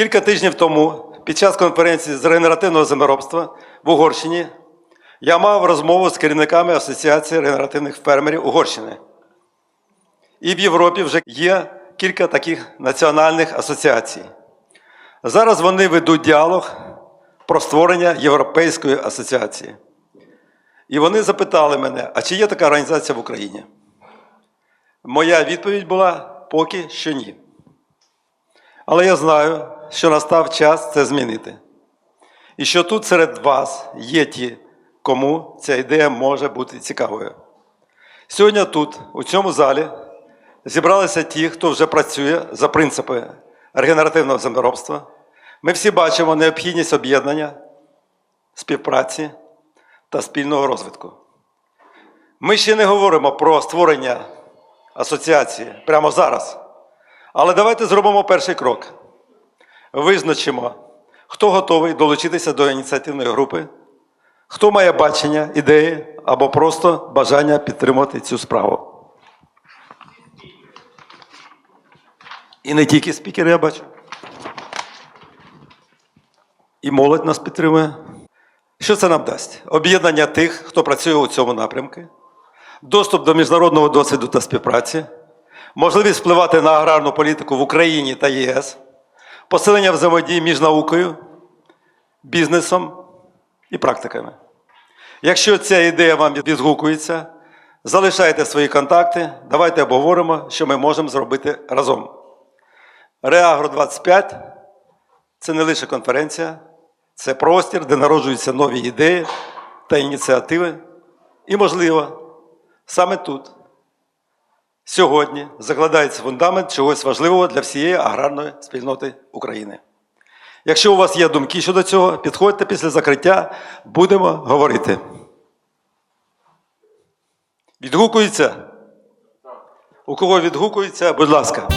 Кілька тижнів тому, під час конференції з регенеративного землеробства в Угорщині, я мав розмову з керівниками Асоціації регенеративних фермерів Угорщини. І в Європі вже є кілька таких національних асоціацій. Зараз вони ведуть діалог про створення Європейської асоціації. І вони запитали мене, а чи є така організація в Україні? Моя відповідь була поки що ні. Але я знаю, що настав час це змінити. І що тут серед вас є ті, кому ця ідея може бути цікавою. Сьогодні тут, у цьому залі, зібралися ті, хто вже працює за принципи регенеративного землеробства. Ми всі бачимо необхідність об'єднання, співпраці та спільного розвитку. Ми ще не говоримо про створення асоціації прямо зараз. Але давайте зробимо перший крок. Визначимо, хто готовий долучитися до ініціативної групи, хто має бачення, ідеї або просто бажання підтримати цю справу. І не тільки спікери, я бачу. І молодь нас підтримує. Що це нам дасть? Об'єднання тих, хто працює у цьому напрямку, доступ до міжнародного досвіду та співпраці, можливість впливати на аграрну політику в Україні та ЄС, посилення взаємодії між наукою, бізнесом і практиками. Якщо ця ідея вам відгукується, залишайте свої контакти, давайте обговоримо, що ми можемо зробити разом. Реагро 25 це не лише конференція, це простір, де народжуються нові ідеї та ініціативи. І, можливо, саме тут, сьогодні, закладається фундамент чогось важливого для всієї аграрної спільноти України. Якщо у вас є думки щодо цього, підходьте після закриття, будемо говорити. Відгукується? У кого відгукується, будь ласка.